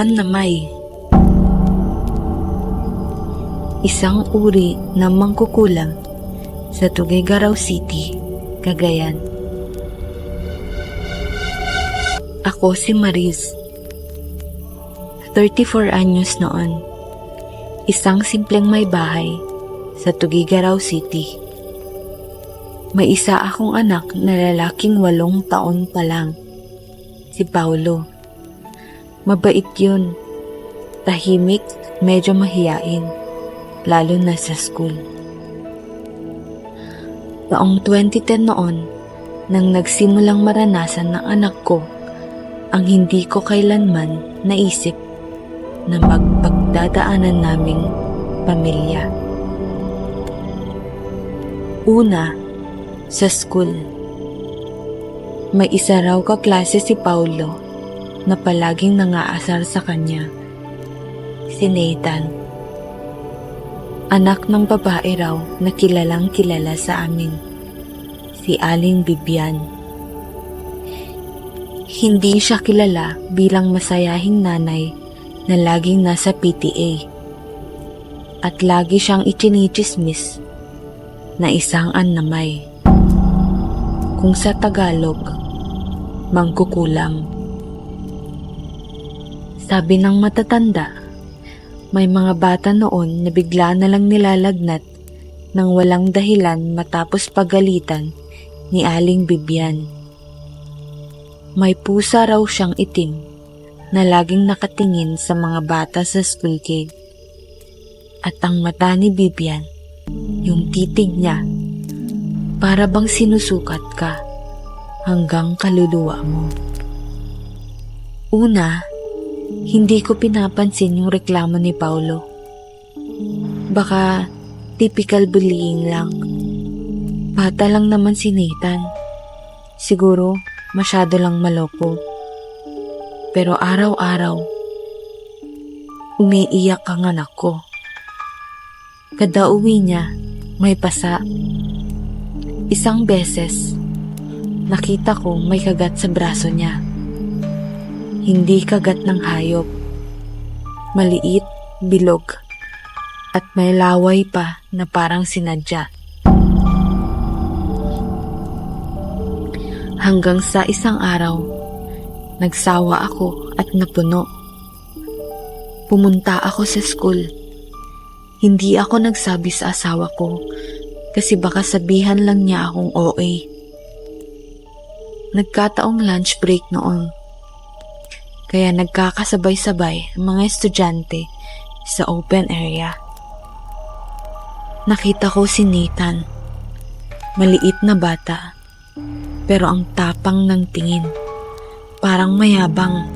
Annamay. Isang uri ng mangkukulam sa Tuguegarao City, Cagayan. Ako si Maris. 34 anyos noon. Isang simpleng may bahay sa Tuguegarao City. May isa akong anak na lalaking walong taon pa lang. Si Paulo. Mabait yun. Tahimik, medyo mahiyain. Lalo na sa school. Taong 2010 noon, nang nagsimulang maranasan ng anak ko ang hindi ko kailanman naisip na magpagdadaanan naming pamilya. Una, sa school. May isa raw kaklase si Paulo na palaging nangaasar sa kanya. Si Nathan. Anak ng babae raw na kilalang kilala sa amin. Si Aling Bibian. Hindi siya kilala bilang masayahing nanay na laging nasa PTA. At lagi siyang ichinichismis na isang annamay kung sa Tagalog, mangkukulam. Sabi ng matatanda, may mga bata noon na bigla na lang nilalagnat nang walang dahilan matapos pagalitan ni Aling Bibian. May pusa raw siyang itim na laging nakatingin sa mga bata sa school gate. At ang mata ni Bibian, yung titig niya para bang sinusukat ka hanggang kaluluwa mo. Una, hindi ko pinapansin yung reklamo ni Paulo. Baka typical bullying lang. Bata lang naman si Nathan. Siguro masyado lang maloko. Pero araw-araw, umiiyak ang anak ko. Kada uwi niya, may pasa Isang beses, nakita ko may kagat sa braso niya. Hindi kagat ng hayop. Maliit, bilog, at may laway pa na parang sinadya. Hanggang sa isang araw, nagsawa ako at napuno. Pumunta ako sa school. Hindi ako nagsabi sa asawa ko kasi baka sabihan lang niya akong OA. Nagkataong lunch break noon. Kaya nagkakasabay-sabay ang mga estudyante sa open area. Nakita ko si Nathan. Maliit na bata. Pero ang tapang ng tingin. Parang mayabang.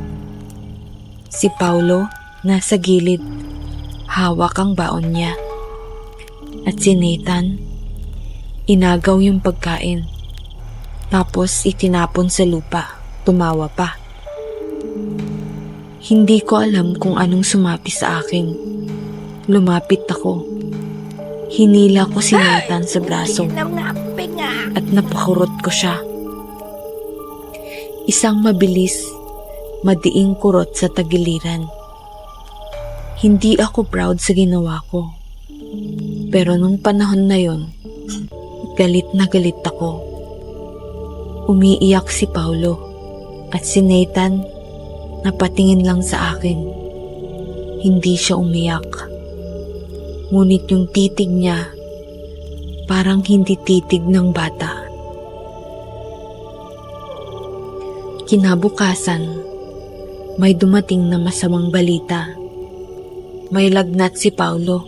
Si Paulo nasa gilid. Hawak ang baon niya. At si Nathan Inagaw yung pagkain. Tapos itinapon sa lupa. Tumawa pa. Hindi ko alam kung anong sumapi sa akin. Lumapit ako. Hinila ko si Nathan sa braso at napakurot ko siya. Isang mabilis, madiing kurot sa tagiliran. Hindi ako proud sa ginawa ko. Pero nung panahon na yon, Galit na galit ako. Umiiyak si Paulo at si Nathan napatingin lang sa akin. Hindi siya umiyak. Ngunit yung titig niya parang hindi titig ng bata. Kinabukasan, may dumating na masamang balita. May lagnat si Paulo.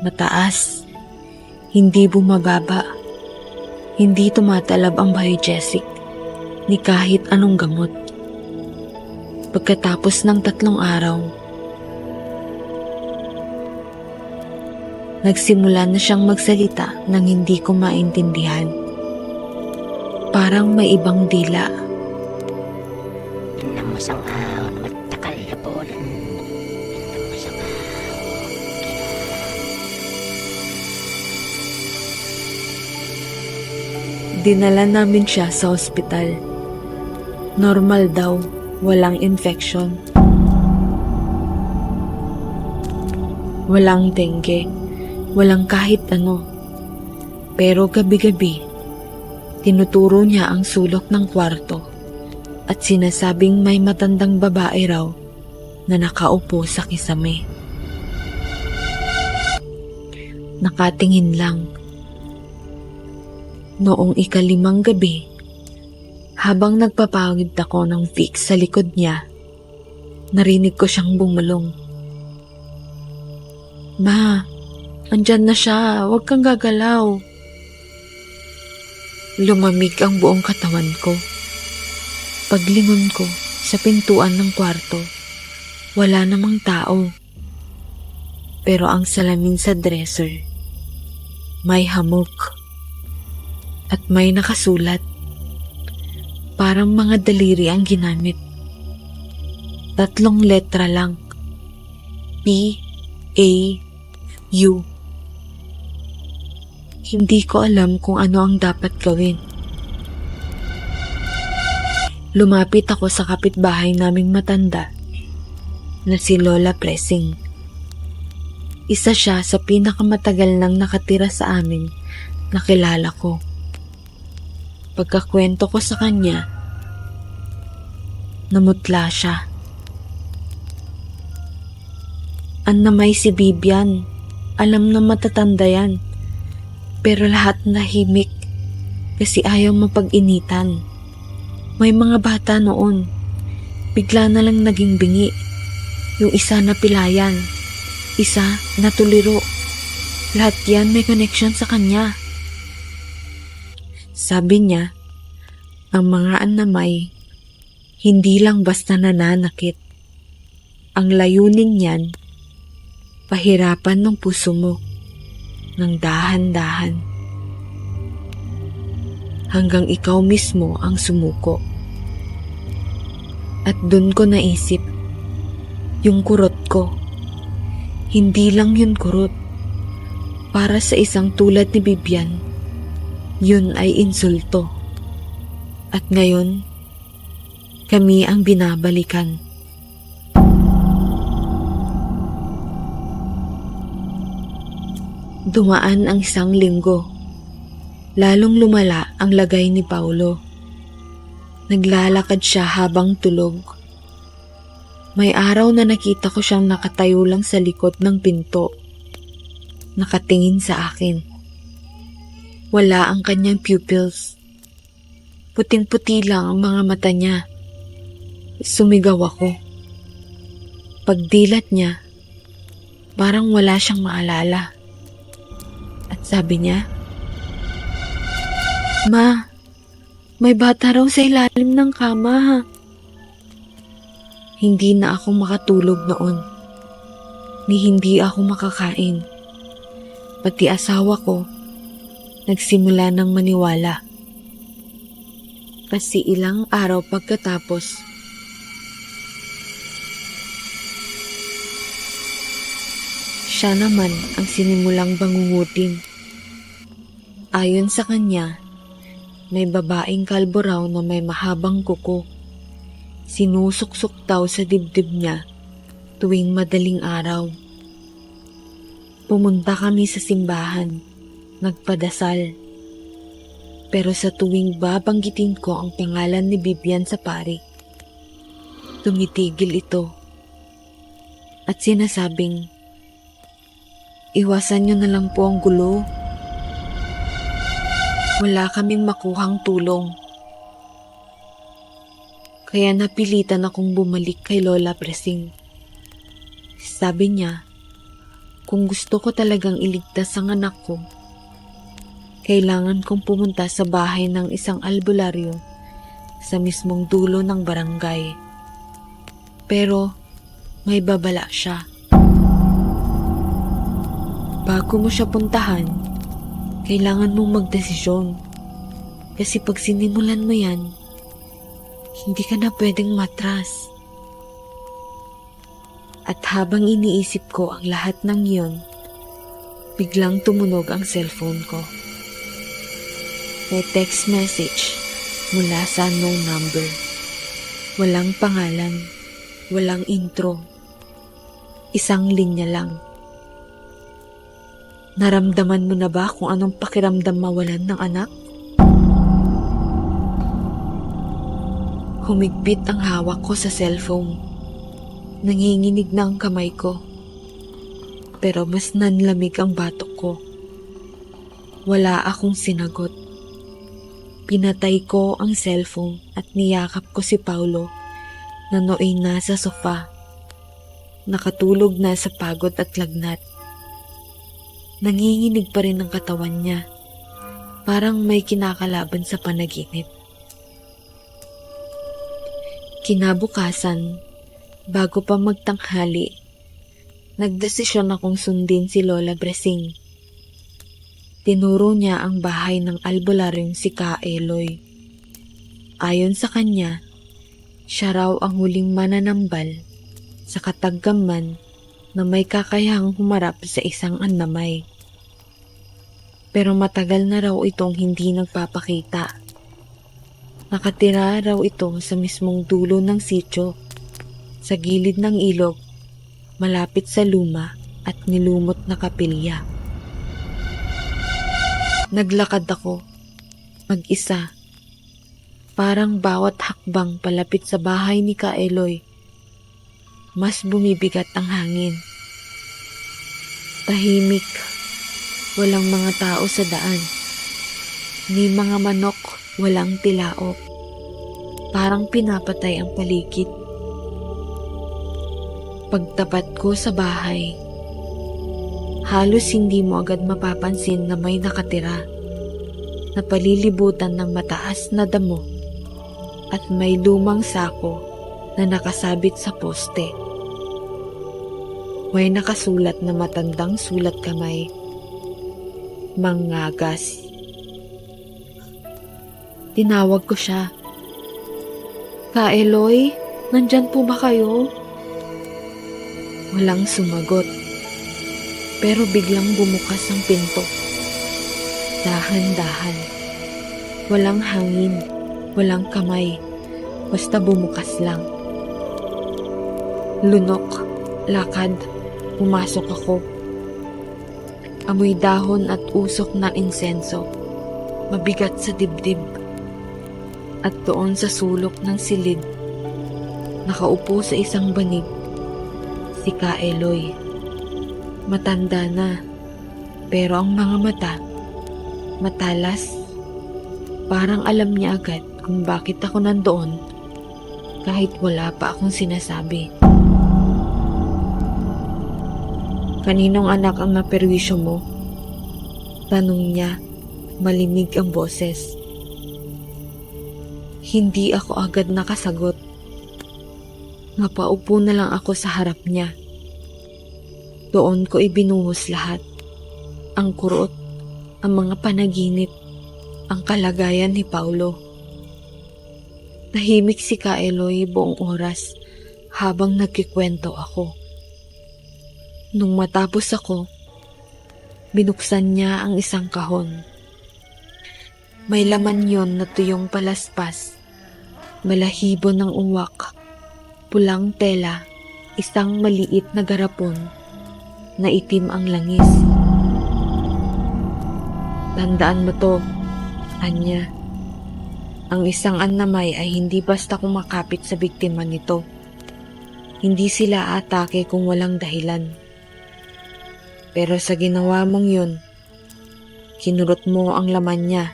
Mataas hindi bumababa. Hindi tumatalab ang biogesic ni kahit anong gamot. Pagkatapos ng tatlong araw, nagsimula na siyang magsalita nang hindi ko maintindihan. Parang may ibang dila. Namasang ahon at takal na bolan. Namasang ahon. Dinala namin siya sa ospital. Normal daw, Walang infection. Walang dengue. Walang kahit ano. Pero gabi-gabi, tinuturo niya ang sulok ng kwarto at sinasabing may matandang babae raw na nakaupo sa kisame. Nakatingin lang. Noong ikalimang gabi, habang nagpapawid ako ng fix sa likod niya, narinig ko siyang bumulong. Ma, andyan na siya. Huwag kang gagalaw. Lumamig ang buong katawan ko. Paglingon ko sa pintuan ng kwarto, wala namang tao. Pero ang salamin sa dresser, may hamok. At may nakasulat. Parang mga daliri ang ginamit. Tatlong letra lang. P, A, U. Hindi ko alam kung ano ang dapat gawin. Lumapit ako sa kapitbahay naming matanda na si Lola Pressing. Isa siya sa pinakamatagal nang nakatira sa amin na kilala ko. Pagkakwento ko sa kanya, namutla siya. An na may si Bibian. Alam na matatanda yan. Pero lahat nahimik kasi ayaw mapag-initan. May mga bata noon. Bigla na lang naging bingi. Yung isa na pilayan. Isa na tuliro. Lahat yan may connection sa kanya. Sabi niya, ang mga anamay, hindi lang basta nananakit. Ang layunin niyan, pahirapan ng puso mo ng dahan-dahan hanggang ikaw mismo ang sumuko. At dun ko naisip, yung kurot ko, hindi lang yun kurot. Para sa isang tulad ni Bibian, yun ay insulto. At ngayon, kami ang binabalikan. Dumaan ang isang linggo. Lalong lumala ang lagay ni Paulo. Naglalakad siya habang tulog. May araw na nakita ko siyang nakatayo lang sa likod ng pinto. Nakatingin sa akin. Wala ang kanyang pupils. Puting-puti lang ang mga mata niya. Sumigaw ako. Pagdilat niya, parang wala siyang maalala. At sabi niya, Ma, may bata raw sa ilalim ng kama ha. Hindi na ako makatulog noon. Ni hindi ako makakain. Pati asawa ko, nagsimula ng maniwala. Kasi ilang araw pagkatapos, siya naman ang sinimulang bangungutin. Ayon sa kanya, may babaeng kalbo raw na may mahabang kuko. Sinusuksok daw sa dibdib niya tuwing madaling araw. Pumunta kami sa simbahan, nagpadasal. Pero sa tuwing babanggitin ko ang pangalan ni Bibian sa pari, tumitigil ito. At sinasabing, iwasan niyo na lang po ang gulo. Wala kaming makuhang tulong. Kaya napilitan akong bumalik kay Lola Presing. Sabi niya, kung gusto ko talagang iligtas ang anak ko, kailangan kong pumunta sa bahay ng isang albularyo sa mismong dulo ng barangay. Pero may babala siya. Bago mo siya puntahan, kailangan mong magdesisyon. Kasi pag sinimulan mo yan, hindi ka na pwedeng matras. At habang iniisip ko ang lahat ng iyon, biglang tumunog ang cellphone ko. May text message mula sa unknown number. Walang pangalan, walang intro. Isang linya lang. Naramdaman mo na ba kung anong pakiramdam mawalan ng anak? Humigpit ang hawak ko sa cellphone. Nanginginig na ang kamay ko. Pero mas nanlamig ang batok ko. Wala akong sinagot. Pinatay ko ang cellphone at niyakap ko si Paulo na nooy nasa sofa. Nakatulog na sa pagod at lagnat. Nanginginig pa rin ang katawan niya. Parang may kinakalaban sa panaginip. Kinabukasan, bago pa magtanghali, nagdesisyon akong sundin si Lola Bresing. Tinuro niya ang bahay ng albularyong si Ka Eloy. Ayon sa kanya, siya raw ang huling mananambal sa kataggaman na may kakayahang humarap sa isang annamay. Pero matagal na raw itong hindi nagpapakita. Nakatira raw ito sa mismong dulo ng sityo, sa gilid ng ilog, malapit sa luma at nilumot na kapilya. Naglakad ako, mag-isa. Parang bawat hakbang palapit sa bahay ni Kaeloy, mas bumibigat ang hangin. Tahimik, walang mga tao sa daan. Ni mga manok, walang tilaok. Parang pinapatay ang paligid. Pagtapat ko sa bahay, halos hindi mo agad mapapansin na may nakatira. Napalilibutan ng mataas na damo at may lumang sako na nakasabit sa poste. May nakasulat na matandang sulat kamay. Mangagas. Tinawag ko siya. Ka Eloy, nandyan po ba kayo? Walang sumagot. Pero biglang bumukas ang pinto. Dahan-dahan. Walang hangin, walang kamay. Basta bumukas lang. Lunok, lakad, pumasok ako. Amoy dahon at usok ng insenso. Mabigat sa dibdib. At doon sa sulok ng silid, nakaupo sa isang banig, si Ka Eloy. Matanda na, pero ang mga mata, matalas. Parang alam niya agad kung bakit ako nandoon kahit wala pa akong sinasabi. Kaninong anak ang naperwisyo mo? Tanong niya, malimig ang boses. Hindi ako agad nakasagot. Napaupo na lang ako sa harap niya. Doon ko ibinuhos lahat. Ang kurot, ang mga panaginip, ang kalagayan ni Paulo. Tahimik si Ka Eloy buong oras habang nagkikwento ako. Nung matapos ako, binuksan niya ang isang kahon. May laman yon na tuyong palaspas, balahibo ng uwak, pulang tela, isang maliit na garapon, na itim ang langis. Tandaan mo to, Anya. Ang isang annamay ay hindi basta kumakapit sa biktima nito. Hindi sila atake kung walang dahilan. Pero sa ginawa mong yun, kinurot mo ang laman niya.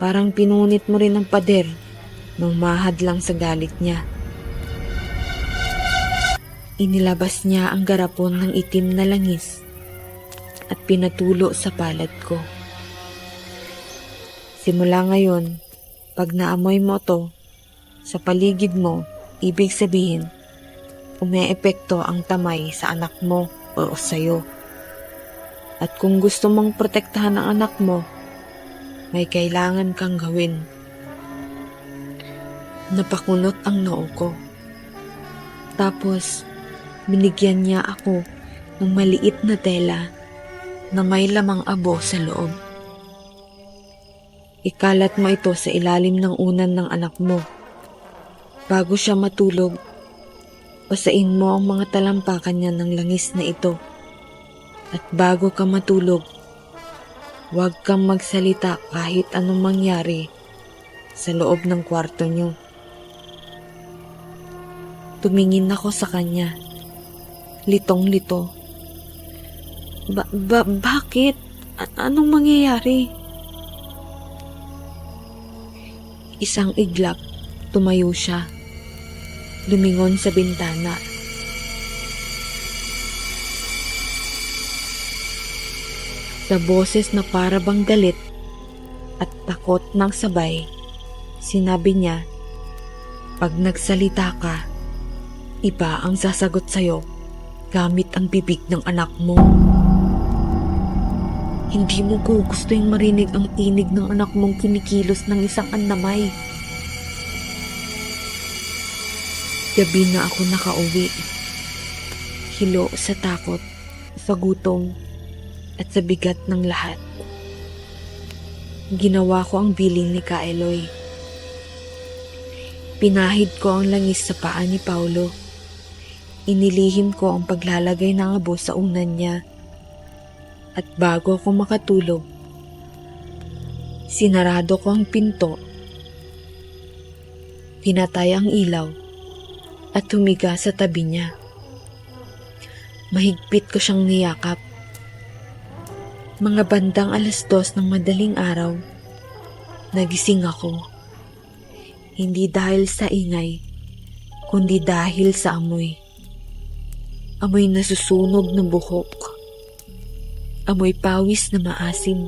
Parang pinunit mo rin ang pader nung mahad lang sa galit niya. Inilabas niya ang garapon ng itim na langis at pinatulo sa palad ko. Simula ngayon, pag naamoy mo to, sa paligid mo, ibig sabihin, umeepekto ang tamay sa anak mo o sa'yo. At kung gusto mong protektahan ang anak mo, may kailangan kang gawin. Napakunot ang noo ko. Tapos, binigyan niya ako ng maliit na tela na may lamang abo sa loob. Ikalat mo ito sa ilalim ng unan ng anak mo. Bago siya matulog, basain mo ang mga talampakan niya ng langis na ito. At bago ka matulog, huwag kang magsalita kahit anong mangyari sa loob ng kwarto niyo. Tumingin ako sa kanya. Litong-lito. Ba- ba- bakit? A- anong mangyayari? Isang iglap, tumayo siya. Lumingon sa bintana. Sa boses na para bang galit at takot ng sabay, sinabi niya, Pag nagsalita ka, iba ang sasagot sa'yo gamit ang bibig ng anak mo. Hindi mo yung marinig ang tinig ng anak mong kinikilos ng isang anamay. Gabi na ako nakauwi. Hilo sa takot, sa gutom, at sa bigat ng lahat. Ginawa ko ang biling ni Kaeloy. Pinahid ko ang langis sa paa ni Paulo. Inilihim ko ang paglalagay ng abo sa unan niya. At bago ako makatulog, sinarado ko ang pinto, pinatay ang ilaw, at humiga sa tabi niya. Mahigpit ko siyang niyakap. Mga bandang alas dos ng madaling araw, nagising ako. Hindi dahil sa ingay, kundi dahil sa amoy. Amoy na susunog ng buhok. Amoy pawis na maasim,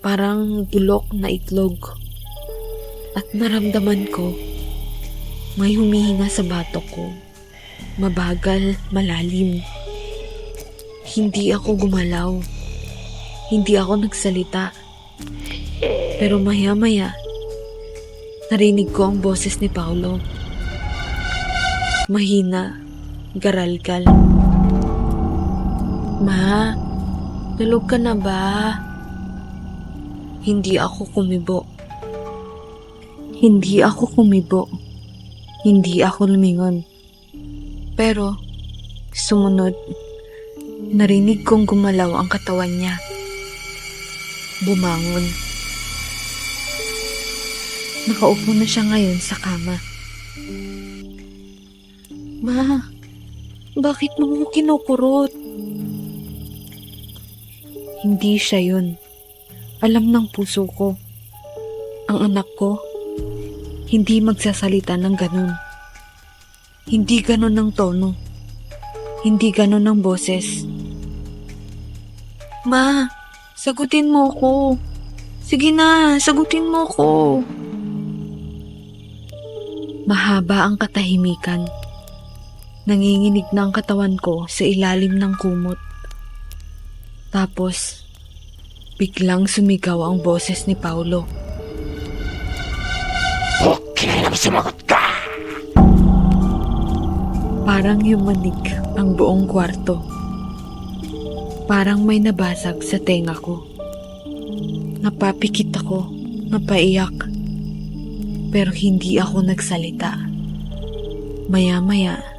parang bulok na itlog. At naramdaman ko, may humihinga sa batok ko. Mabagal, malalim. Hindi ako gumalaw. Hindi ako nagsalita. Pero maya-maya, narinig ko ang boses ni Paulo. Mahina, garalgal. Ma, tulog ka na ba? Hindi ako kumibo. Hindi ako kumibo. Hindi ako lumingon. Pero, sumunod, narinig kong gumalaw ang katawan niya. Bumangon. Nakaupo na siya ngayon sa kama. Ma, bakit mo ko kinukurot? Hindi siya yun. Alam ng puso ko. Ang anak ko, hindi magsasalita ng ganun. Hindi ganun ang tono. Hindi ganun ang boses. Ma, sagutin mo ko. Sige na, sagutin mo ko. Mahaba ang katahimikan. Nanginginig na ang katawan ko sa ilalim ng kumot. Tapos, biglang sumigaw ang boses ni Paulo. Okay lang sumagot ka! Parang yumanig ang buong kwarto. Parang may nabasag sa tenga ko. Napapikit ako, napaiyak. Pero hindi ako nagsalita. Maya-maya,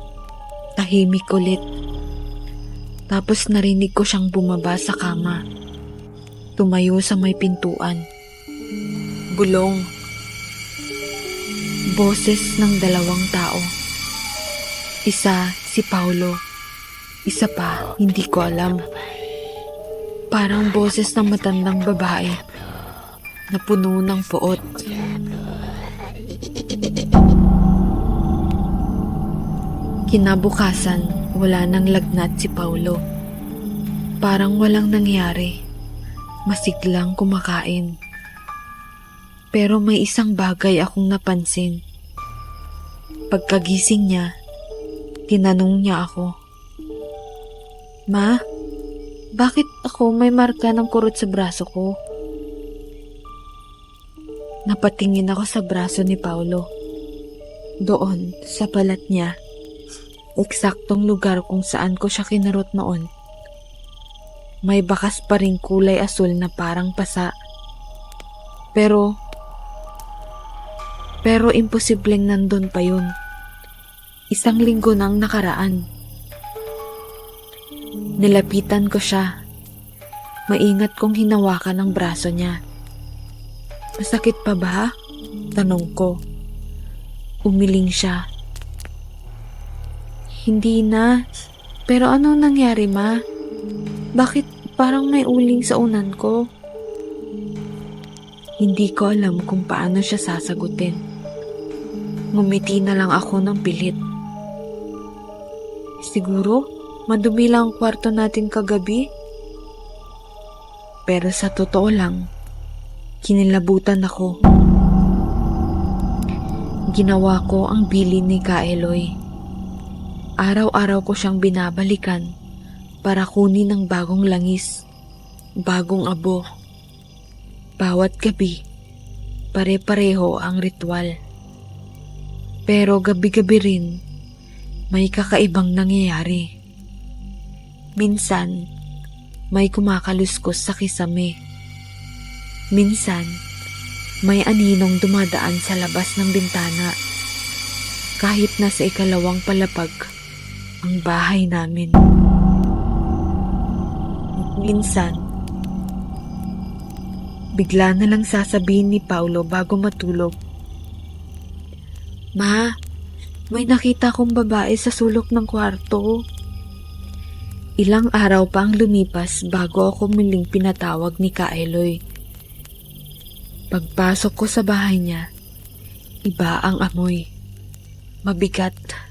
tahimik ulit. Tapos narinig ko siyang bumaba sa kama. Tumayo sa may pintuan. Bulong. Boses ng dalawang tao. Isa si Paulo. Isa pa, hindi ko alam. Parang boses ng matandang babae na puno ng puot. Kinabukasan, wala nang lagnat si Paulo. Parang walang nangyari. Masiglang kumakain. Pero may isang bagay akong napansin. Pagkagising niya, tinanong niya ako. Ma, bakit ako may marka ng kurot sa braso ko? Napatingin ako sa braso ni Paulo. Doon, sa balat niya, eksaktong lugar kung saan ko siya kinarot noon. May bakas pa ring kulay asul na parang pasa. Pero, pero imposibleng nandun pa yun. Isang linggo nang nakaraan. Nilapitan ko siya. Maingat kong hinawakan ang braso niya. Masakit pa ba? Tanong ko. Umiling siya. Hindi na. Pero ano nangyari ma? Bakit parang may uling sa unan ko? Hindi ko alam kung paano siya sasagutin. Ngumiti na lang ako ng pilit. Siguro, madumi lang ang kwarto natin kagabi. Pero sa totoo lang, kinilabutan ako. Ginawa ko ang bilin ni Kaeloy. Araw-araw ko siyang binabalikan para kunin ng bagong langis, bagong abo. Bawat gabi, pare-pareho ang ritual. Pero gabi-gabi rin, may kakaibang nangyayari. Minsan, may kumakaluskos sa kisame. Minsan, may aninong dumadaan sa labas ng bintana. Kahit nasa ikalawang palapag ang bahay namin. Minsan, bigla na lang sasabihin ni Paulo bago matulog. Ma, may nakita kong babae sa sulok ng kwarto. Ilang araw pa ang lumipas bago ako muling pinatawag ni Kaeloy. Pagpasok ko sa bahay niya, iba ang amoy. Mabigat.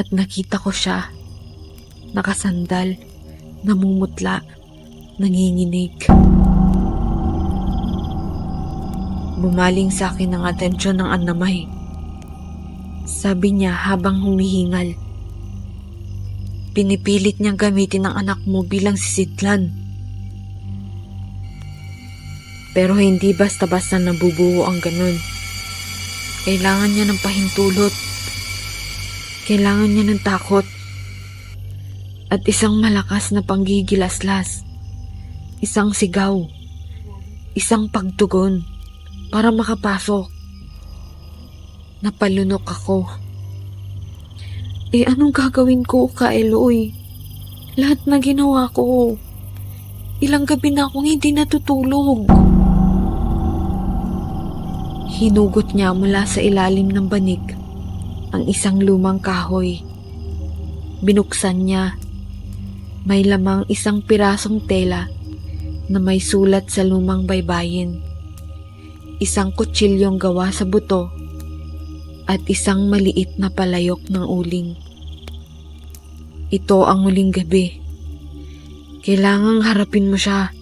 At nakita ko siya. Nakasandal, namumutla, nanginginig. Bumaling sa akin ang atensyon ng anamay. Sabi niya habang humihingal. Pinipilit niyang gamitin ang anak mo bilang sisidlan. Pero hindi basta-basta nabubuo ang ganun. Kailangan niya ng pahintulot. Kailangan niya ng takot. At isang malakas na panggigilaslas. Isang sigaw. Isang pagtugon para makapasok. Napalunok ako. Eh anong gagawin ko, Kaeloy? Lahat na ginawa ko. Ilang gabi na akong hindi natutulog. Hinugot niya mula sa ilalim ng banig ang isang lumang kahoy. Binuksan niya. May lamang isang pirasong tela na may sulat sa lumang baybayin. Isang kutsilyong gawa sa buto at isang maliit na palayok ng uling. Ito ang uling gabi. Kailangang harapin mo siya.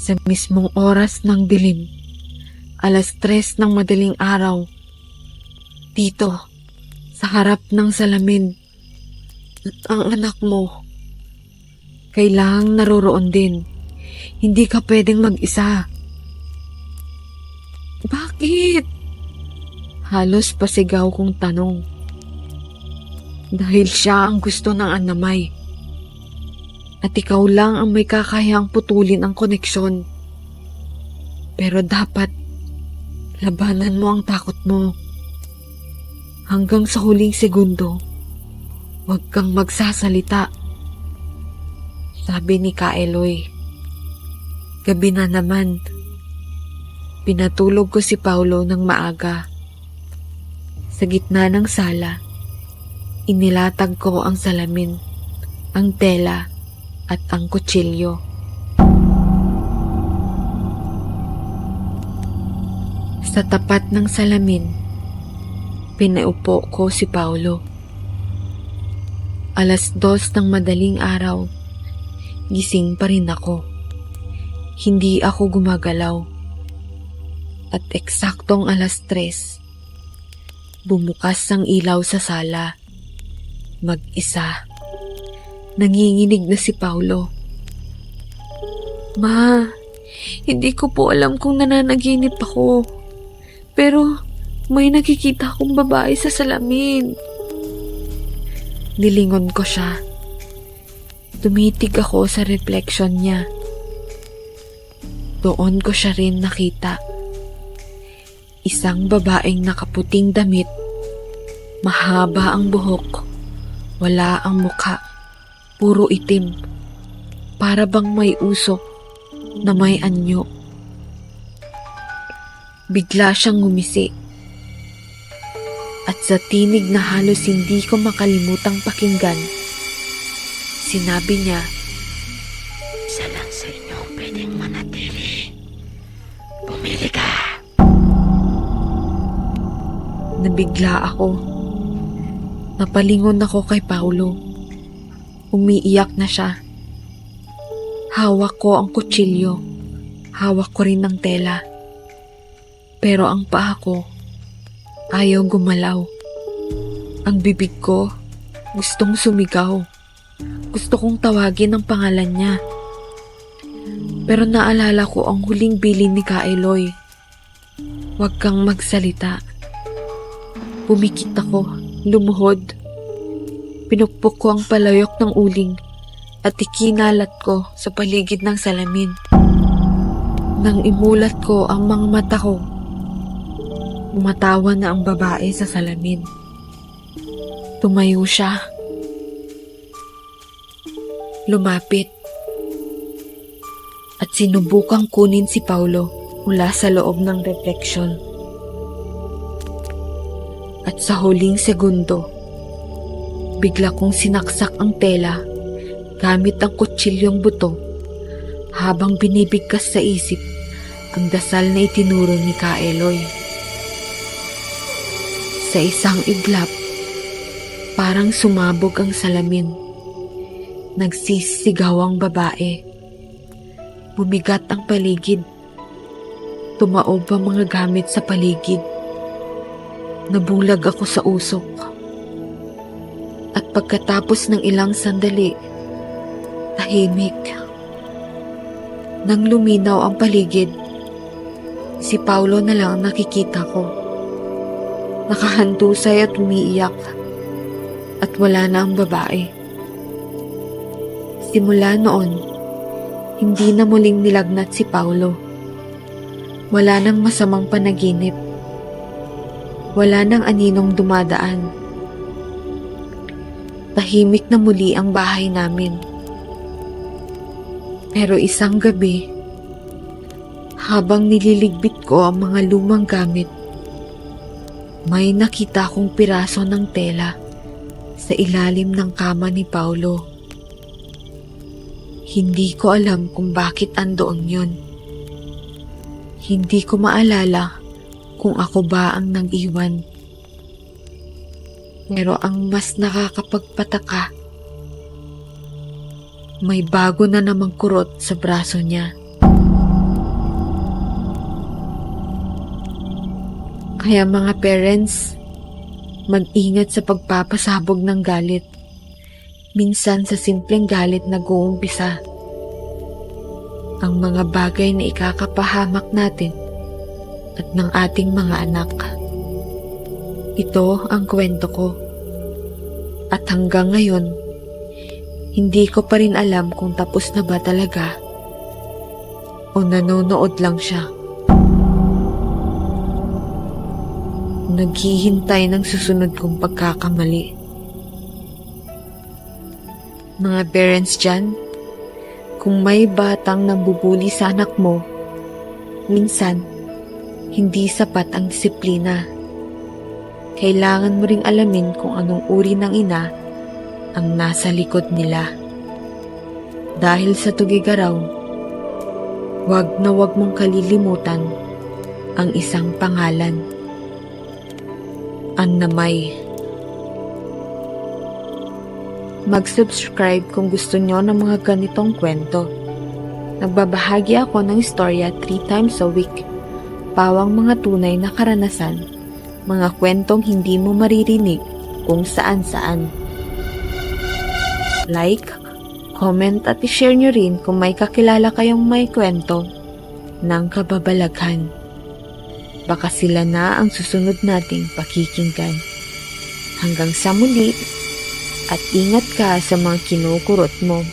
Sa mismong oras ng dilim, alas tres ng madaling araw, dito, sa harap ng salamin, ang anak mo, kailangang naroroon din. Hindi ka pwedeng mag-isa. Bakit? Halos pasigaw kong tanong. Dahil siya ang gusto ng anamay. At ikaw lang ang may kakayang putulin ang koneksyon. Pero dapat, labanan mo ang takot mo. Hanggang sa huling segundo, huwag kang magsasalita. Sabi ni Kaeloy. Gabi na naman. Pinatulog ko si Paulo ng maaga. Sa gitna ng sala, inilatag ko ang salamin, ang tela, at ang kutsilyo. Sa tapat ng salamin, pinaupo ko si Paulo. Alas dos ng madaling araw, gising pa rin ako. Hindi ako gumagalaw. At eksaktong alas tres, bumukas ang ilaw sa sala. Mag-isa. Nanginginig na si Paulo. Ma, hindi ko po alam kung nananaginip ako. Pero may nakikita akong babae sa salamin. Nilingon ko siya. Tumitig ako sa reflection niya. Doon ko siya rin nakita. Isang babaeng nakaputing damit. Mahaba ang buhok. Wala ang muka. Puro itim. Para bang may usok na may anyo. Bigla siyang ngumisi. At sa tinig na halos hindi ko makalimutang pakinggan, sinabi niya, Isa lang sa inyo ang pwedeng manatili. Pumili ka. Nabigla ako. Napalingon ako kay Paulo. Umiiyak na siya. Hawak ko ang kutsilyo. Hawak ko rin ang tela. Pero ang paa ko, ayaw gumalaw. Ang bibig ko, gustong sumigaw. Gusto kong tawagin ang pangalan niya. Pero naalala ko ang huling bilin ni Kaeloy. Huwag kang magsalita. Pumikit ako, lumuhod. Pinukpok ko ang palayok ng uling at ikinalat ko sa paligid ng salamin. Nang imulat ko ang mga mata ko, umatawa na ang babae sa salamin. Tumayo siya. Lumapit. At sinubukang kunin si Paulo mula sa loob ng refleksyon. At sa huling segundo, bigla kong sinaksak ang tela gamit ang kutsilyong buto habang binibigkas sa isip ang dasal na itinuro ni Kaeloy. Sa isang iglap, parang sumabog ang salamin. Nagsisigaw ang babae. Bumigat ang paligid. Tumaob ang mga gamit sa paligid. Nabulag ako sa usok. At pagkatapos ng ilang sandali, tahimik. Nang luminaw ang paligid, si Paulo na lang ang nakikita ko. Nakahantusay at umiiyak. At wala na ang babae. Simula noon, hindi na muling nilagnat si Paulo. Wala nang masamang panaginip. Wala nang aninong dumadaan. Tahimik na muli ang bahay namin. Pero isang gabi, habang nililigbit ko ang mga lumang gamit, may nakita kong piraso ng tela sa ilalim ng kama ni Paulo. Hindi ko alam kung bakit andoon yun. Hindi ko maalala kung ako ba ang nag-iwan. Pero ang mas nakakapagpataka, may bago na namang kurot sa braso niya. Kaya mga parents, mag-ingat sa pagpapasabog ng galit. Minsan sa simpleng galit nag-uumpisa. Ang mga bagay na ikakapahamak natin at ng ating mga anak. Ito ang kwento ko. At hanggang ngayon, hindi ko pa rin alam kung tapos na ba talaga o nanonood lang siya. Naghihintay ng susunod kong pagkakamali. Mga parents dyan, kung may batang nambubuli sa anak mo, minsan, hindi sapat ang disiplina. Kailangan mo ring alamin kung anong uri ng ina ang nasa likod nila. Dahil sa tugigaraw, wag na wag mong kalilimutan ang isang pangalan. Annamay. Mag-subscribe kung gusto nyo ng mga ganitong kwento. Nagbabahagi ako ng istorya 3 times a week. Pawang mga tunay na karanasan. Mga kwentong hindi mo maririnig kung saan-saan. Like, comment at i-share nyo rin kung may kakilala kayong may kwento ng kababalaghan. Baka sila na ang susunod nating pakikinggan. Hanggang sa muli, at ingat ka sa mga kinukurot mo.